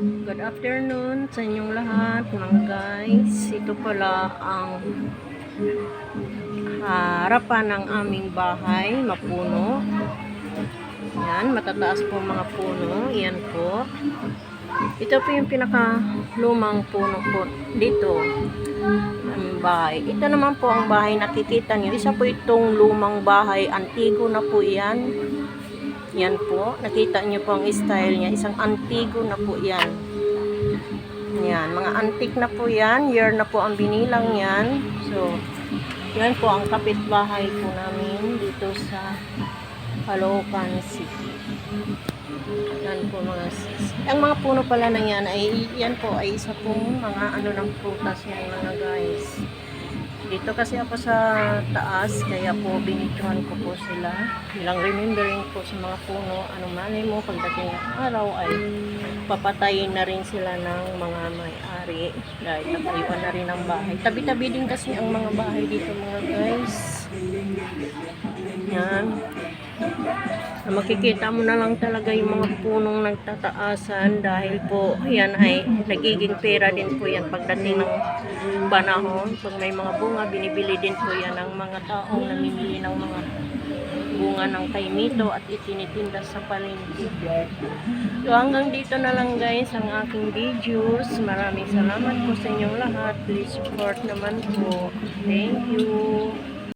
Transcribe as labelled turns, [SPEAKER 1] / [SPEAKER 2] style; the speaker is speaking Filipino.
[SPEAKER 1] Good afternoon sa inyong lahat mga guys. Ito pala ang harapan ng aming bahay, mapuno. Yan, matataas po mga puno. Yan po. Ito po yung pinaka lumang puno po dito. Aming bahay. Ito naman po ang bahay nakikita niyo. Isa po itong lumang bahay. Antigo na po yan. Yan po. Nakita niyo po ang style niya. Isang antigo na po yan. Yan. Mga antique na po yan. Year na po ang binilang yan. So, yan po ang kapitbahay po namin dito sa Caloocan City. Yan po mga sis. Ang mga puno pala na yan ay yan po ay isa pong mga ano ng prutas yan mga guys. Dito kasi ako sa taas, kaya po binituhan ko po sila. Bilang remembering po sa mga puno, ano malay mo, pagdating ng araw ay papatayin na rin sila ng mga may-ari dahil nakaiwan na rin ang bahay. Tabi-tabi din kasi ang mga bahay dito mga guys. Yan. Na makikita mo na lang talaga yung mga punong nagtataasan dahil po yan ay nagiging pera din po yan pagdating ng panahon. Pag may mga bunga, binibili din po yan ng mga taong namimili ng mga bunga ng kaimito at itinitinda sa palengke. So hanggang dito na lang guys ang aking videos. Maraming salamat po sa inyong lahat. Please support naman po. Thank you.